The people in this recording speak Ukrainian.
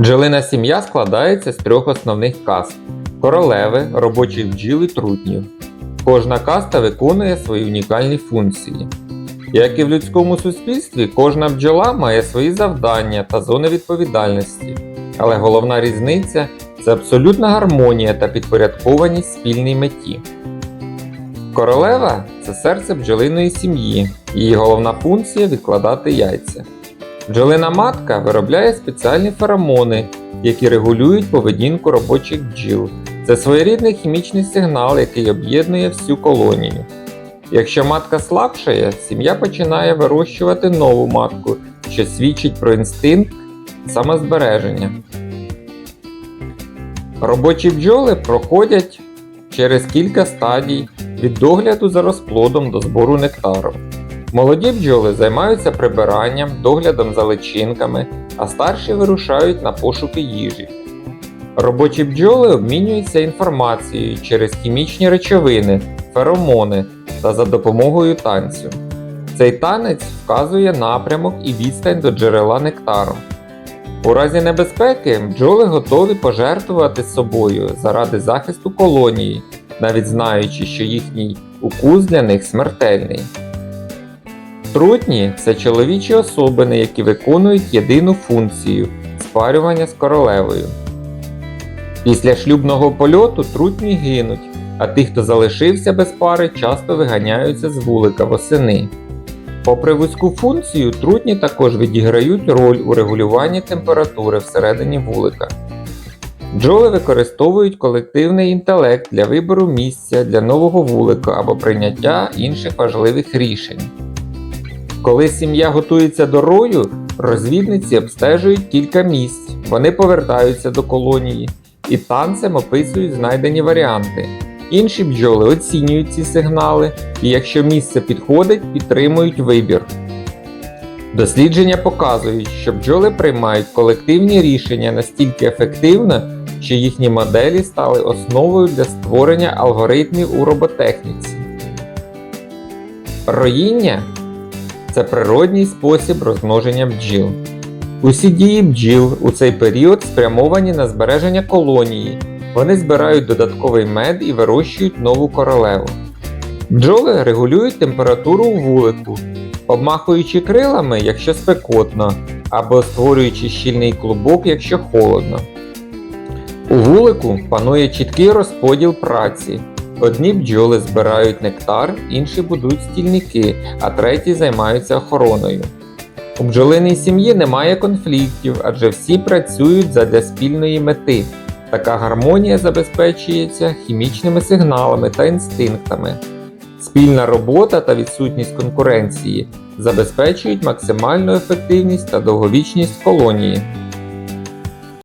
Бджолина сім'я складається з трьох основних каст: королеви, робочих бджіл і трутнів. Кожна каста виконує свої унікальні функції. Як і в людському суспільстві, кожна бджола має свої завдання та зони відповідальності, але головна різниця це абсолютна гармонія та підпорядкованість спільній меті. Королева це серце бджолиної сім'ї, її головна функція відкладати яйця. Бджолина матка виробляє спеціальні феромони, які регулюють поведінку робочих бджіл. Це своєрідний хімічний сигнал, який об'єднує всю колонію. Якщо матка слабшає, сім'я починає вирощувати нову матку, що свідчить про інстинкт самозбереження. Робочі бджоли проходять через кілька стадій від догляду за розплодом до збору нектару. Молоді бджоли займаються прибиранням, доглядом за личинками, а старші вирушають на пошуки їжі. Робочі бджоли обмінюються інформацією через хімічні речовини, феромони та за допомогою танцю. Цей танець вказує напрямок і відстань до джерела нектару. У разі небезпеки бджоли готові пожертвувати собою заради захисту колонії, навіть знаючи, що їхній укус для них смертельний. Трутні це чоловічі особини, які виконують єдину функцію спарювання з королевою. Після шлюбного польоту трутні гинуть, а ті, хто залишився без пари, часто виганяються з вулика восени. Попри вузьку функцію, трутні також відіграють роль у регулюванні температури всередині вулика. Бджоли використовують колективний інтелект для вибору місця для нового вулика або прийняття інших важливих рішень. Коли сім'я готується до рою, розвідниці обстежують кілька місць, вони повертаються до колонії і танцем описують знайдені варіанти. Інші бджоли оцінюють ці сигнали і, якщо місце підходить, підтримують вибір. Дослідження показують, що бджоли приймають колективні рішення настільки ефективно, що їхні моделі стали основою для створення алгоритмів у роботехніці. Роїння це природній спосіб розмноження бджіл. Усі дії бджіл у цей період спрямовані на збереження колонії. Вони збирають додатковий мед і вирощують нову королеву. Бджоли регулюють температуру у вулику, обмахуючи крилами, якщо спекотно, або створюючи щільний клубок, якщо холодно. У вулику панує чіткий розподіл праці. Одні бджоли збирають нектар, інші будуть стільники, а треті займаються охороною. У бджолиній сім'ї немає конфліктів, адже всі працюють задля спільної мети. Така гармонія забезпечується хімічними сигналами та інстинктами. Спільна робота та відсутність конкуренції забезпечують максимальну ефективність та довговічність колонії.